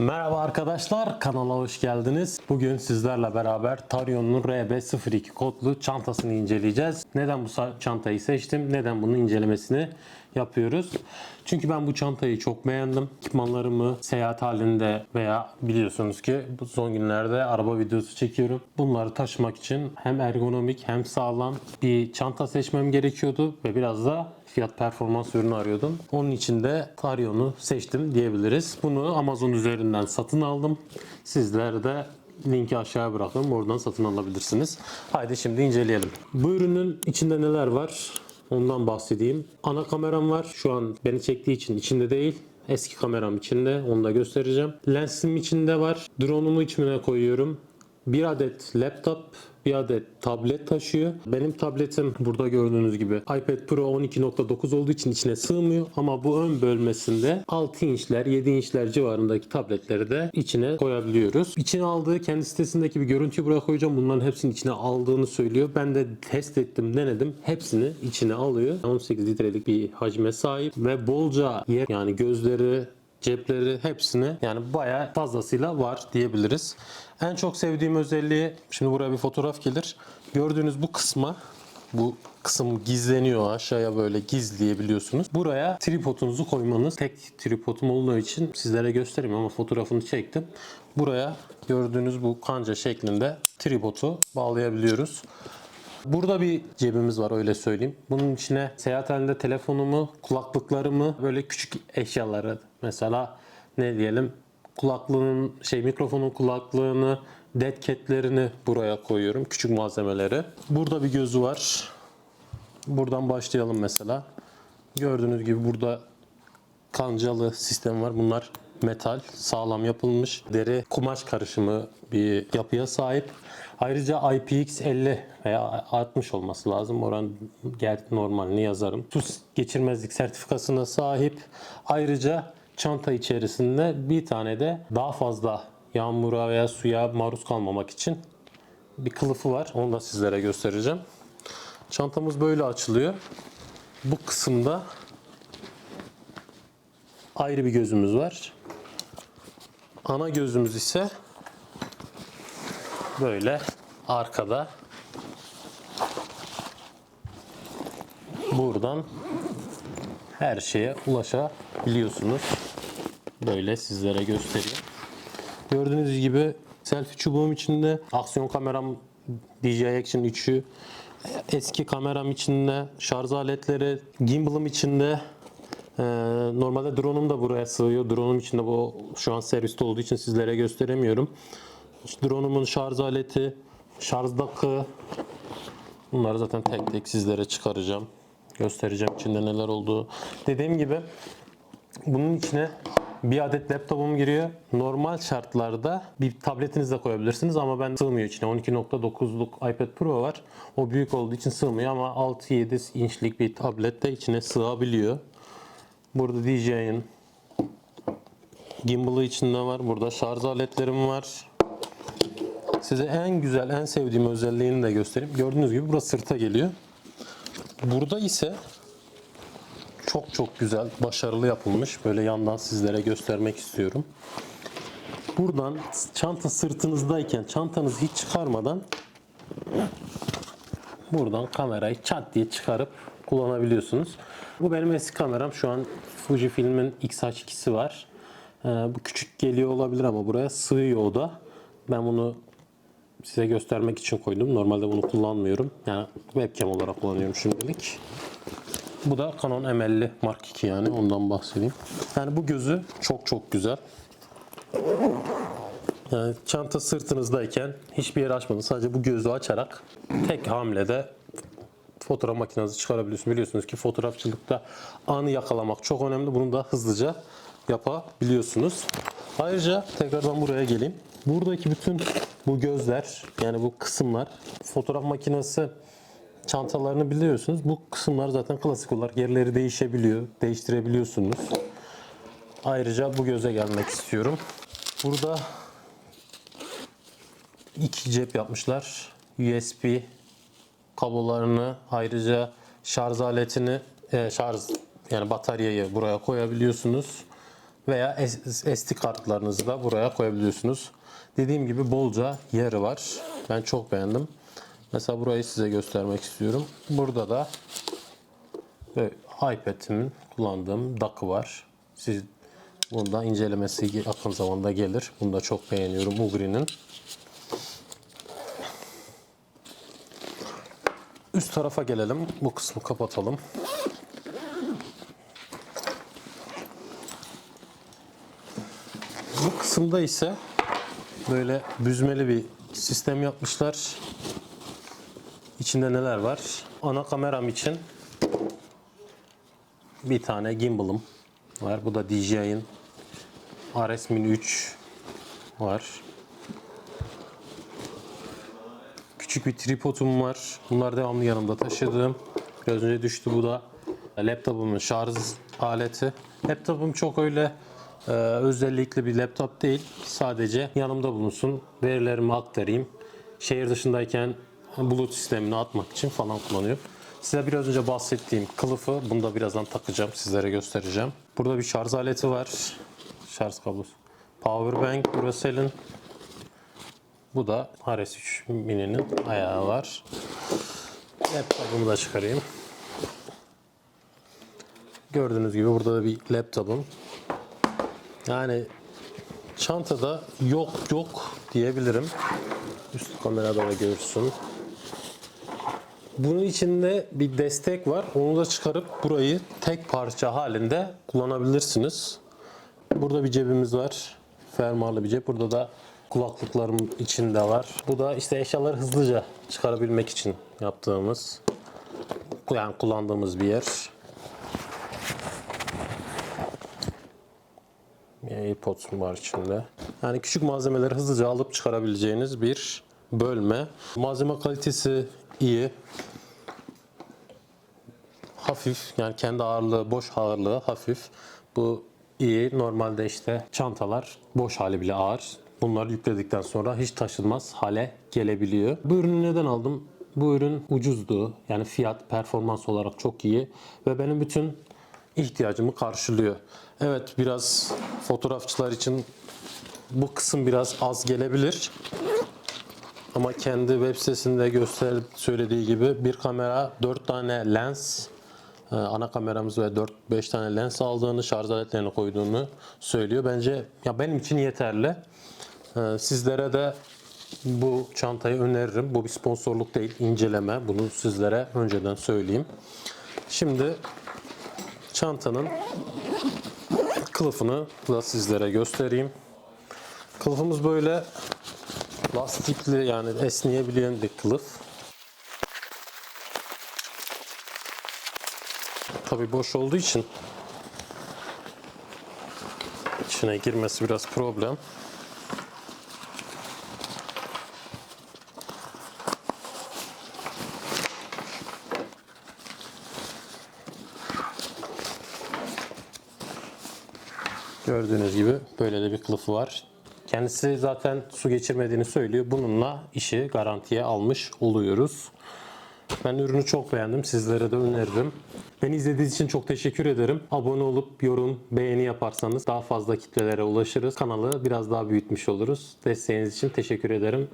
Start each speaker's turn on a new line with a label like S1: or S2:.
S1: Merhaba arkadaşlar, kanala hoş geldiniz. Bugün sizlerle beraber Tarion'un RB02 kodlu çantasını inceleyeceğiz. Neden bu çantayı seçtim, neden bunun incelemesini yapıyoruz? Çünkü ben bu çantayı çok beğendim. Ekipmanlarımı seyahat halinde veya biliyorsunuz ki bu son günlerde araba videosu çekiyorum. Bunları taşımak için hem ergonomik hem sağlam bir çanta seçmem gerekiyordu ve biraz da fiyat performans ürünü arıyordum. Onun için de Tarion'u seçtim diyebiliriz. Bunu Amazon üzerinden satın aldım. Sizler de linki aşağıya bırakın. Oradan satın alabilirsiniz. Haydi şimdi inceleyelim. Bu ürünün içinde neler var? Ondan bahsedeyim. Ana kameram var. Şu an beni çektiği için içinde değil. Eski kameram içinde. Onu da göstereceğim. Lensim içinde var. Drone'umu içine koyuyorum. Bir adet laptop, bir adet tablet taşıyor. Benim tabletim burada gördüğünüz gibi iPad Pro 12.9 olduğu için içine sığmıyor. Ama bu ön bölmesinde 6 inçler, 7 inçler civarındaki tabletleri de içine koyabiliyoruz. İçine aldığı kendi sitesindeki bir görüntüyü buraya koyacağım. Bunların hepsini içine aldığını söylüyor. Ben de test ettim, denedim. Hepsini içine alıyor. 18 litrelik bir hacme sahip ve bolca yer yani gözleri, cepleri hepsini yani bayağı fazlasıyla var diyebiliriz. En çok sevdiğim özelliği şimdi buraya bir fotoğraf gelir. Gördüğünüz bu kısma bu kısım gizleniyor aşağıya böyle gizleyebiliyorsunuz. Buraya tripodunuzu koymanız. Tek tripodum olduğu için sizlere göstereyim ama fotoğrafını çektim. Buraya gördüğünüz bu kanca şeklinde tripodu bağlayabiliyoruz. Burada bir cebimiz var öyle söyleyeyim. Bunun içine seyahat halinde telefonumu, kulaklıklarımı, böyle küçük eşyaları mesela ne diyelim kulaklığın şey mikrofonun kulaklığını, dead cat'lerini buraya koyuyorum. Küçük malzemeleri. Burada bir gözü var. Buradan başlayalım mesela. Gördüğünüz gibi burada kancalı sistem var. Bunlar metal, sağlam yapılmış, deri kumaş karışımı bir yapıya sahip. Ayrıca IPX50 veya 60 olması lazım. Oran normalini yazarım. Su geçirmezlik sertifikasına sahip. Ayrıca çanta içerisinde bir tane de daha fazla yağmura veya suya maruz kalmamak için bir kılıfı var. Onu da sizlere göstereceğim. Çantamız böyle açılıyor. Bu kısımda ayrı bir gözümüz var. Ana gözümüz ise böyle arkada. Buradan her şeye ulaşabiliyorsunuz. Böyle sizlere göstereyim. Gördüğünüz gibi selfie çubuğum içinde, aksiyon kameram DJI Action 3'ü, eski kameram içinde, şarj aletleri, gimbal'ım içinde, ee, normalde drone'um da buraya sığıyor. Drone'um içinde bu şu an serviste olduğu için sizlere gösteremiyorum. İşte drone'umun şarj aleti, şarj dakı. Bunları zaten tek tek sizlere çıkaracağım. Göstereceğim içinde neler olduğu. Dediğim gibi bunun içine bir adet laptopum giriyor. Normal şartlarda bir tabletiniz de koyabilirsiniz ama ben sığmıyor içine. 12.9'luk iPad Pro var. O büyük olduğu için sığmıyor ama 6-7 inçlik bir tablet de içine sığabiliyor. Burada DJ'in gimbal'ı içinde var. Burada şarj aletlerim var. Size en güzel, en sevdiğim özelliğini de göstereyim. Gördüğünüz gibi burası sırta geliyor. Burada ise çok çok güzel, başarılı yapılmış. Böyle yandan sizlere göstermek istiyorum. Buradan çanta sırtınızdayken çantanızı hiç çıkarmadan buradan kamerayı çat diye çıkarıp kullanabiliyorsunuz. Bu benim eski kameram. Şu an Fujifilm'in X-H2'si var. Ee, bu küçük geliyor olabilir ama buraya sığıyor o da. Ben bunu size göstermek için koydum. Normalde bunu kullanmıyorum. Yani webcam olarak kullanıyorum şimdilik. Bu da Canon M50 Mark II yani ondan bahsedeyim. Yani bu gözü çok çok güzel. Yani çanta sırtınızdayken hiçbir yere açmadan sadece bu gözü açarak tek hamlede fotoğraf makinenizi çıkarabiliyorsunuz. Biliyorsunuz ki fotoğrafçılıkta anı yakalamak çok önemli. Bunu da hızlıca yapabiliyorsunuz. Ayrıca tekrardan buraya geleyim. Buradaki bütün bu gözler yani bu kısımlar fotoğraf makinesi çantalarını biliyorsunuz. Bu kısımlar zaten klasik olarak yerleri değişebiliyor. Değiştirebiliyorsunuz. Ayrıca bu göze gelmek istiyorum. Burada iki cep yapmışlar. USB kablolarını ayrıca şarj aletini e, şarj yani bataryayı buraya koyabiliyorsunuz. Veya SD kartlarınızı da buraya koyabiliyorsunuz. Dediğim gibi bolca yeri var. Ben çok beğendim. Mesela burayı size göstermek istiyorum. Burada da böyle iPad'imin kullandığım dock'ı var. Siz bunda incelemesi yakın zamanda gelir. Bunu da çok beğeniyorum Ugri'nin. Üst tarafa gelelim. Bu kısmı kapatalım. Kısımda ise böyle büzmeli bir sistem yapmışlar. İçinde neler var? Ana kameram için bir tane gimbal'ım var. Bu da DJI'ın RS Mini 3 var. Küçük bir tripodum var. Bunlar devamlı yanımda taşıdığım. Önce düştü bu da laptopumun şarj aleti. Laptopum çok öyle e, özellikli bir laptop değil. Sadece yanımda bulunsun. Verilerimi aktarayım. Şehir dışındayken bulut sistemini atmak için falan kullanıyorum. Size biraz önce bahsettiğim kılıfı bunu da birazdan takacağım. Sizlere göstereceğim. Burada bir şarj aleti var. Şarj kablosu. Powerbank Duracell'in bu da RS3 Mini'nin ayağı var. Laptopumu da çıkarayım. Gördüğünüz gibi burada da bir laptopum. Yani çantada yok yok diyebilirim. Üst kamerada da görsün. Bunun içinde bir destek var. Onu da çıkarıp burayı tek parça halinde kullanabilirsiniz. Burada bir cebimiz var. Fermuarlı bir cep. Burada da kulaklıklarım içinde var. Bu da işte eşyaları hızlıca çıkarabilmek için yaptığımız yani kullandığımız bir yer. AirPods var içinde. Yani küçük malzemeleri hızlıca alıp çıkarabileceğiniz bir bölme. Malzeme kalitesi iyi. Hafif yani kendi ağırlığı, boş ağırlığı hafif. Bu iyi. Normalde işte çantalar boş hali bile ağır. Bunları yükledikten sonra hiç taşınmaz hale gelebiliyor. Bu ürünü neden aldım? Bu ürün ucuzdu. Yani fiyat, performans olarak çok iyi. Ve benim bütün ihtiyacımı karşılıyor. Evet biraz fotoğrafçılar için bu kısım biraz az gelebilir. Ama kendi web sitesinde göster söylediği gibi bir kamera 4 tane lens e, ana kameramız ve 4-5 tane lens aldığını, şarj aletlerini koyduğunu söylüyor. Bence ya benim için yeterli. E, Sizlere de bu çantayı öneririm. Bu bir sponsorluk değil, inceleme. Bunu sizlere önceden söyleyeyim. Şimdi çantanın kılıfını da sizlere göstereyim. Kılıfımız böyle lastikli yani esneyebilen bir kılıf. Tabi boş olduğu için içine girmesi biraz problem. Gördüğünüz gibi böyle de bir kılıfı var. Kendisi zaten su geçirmediğini söylüyor. Bununla işi garantiye almış oluyoruz. Ben ürünü çok beğendim. Sizlere de öneririm. Beni izlediğiniz için çok teşekkür ederim. Abone olup yorum, beğeni yaparsanız daha fazla kitlelere ulaşırız. Kanalı biraz daha büyütmüş oluruz. Desteğiniz için teşekkür ederim.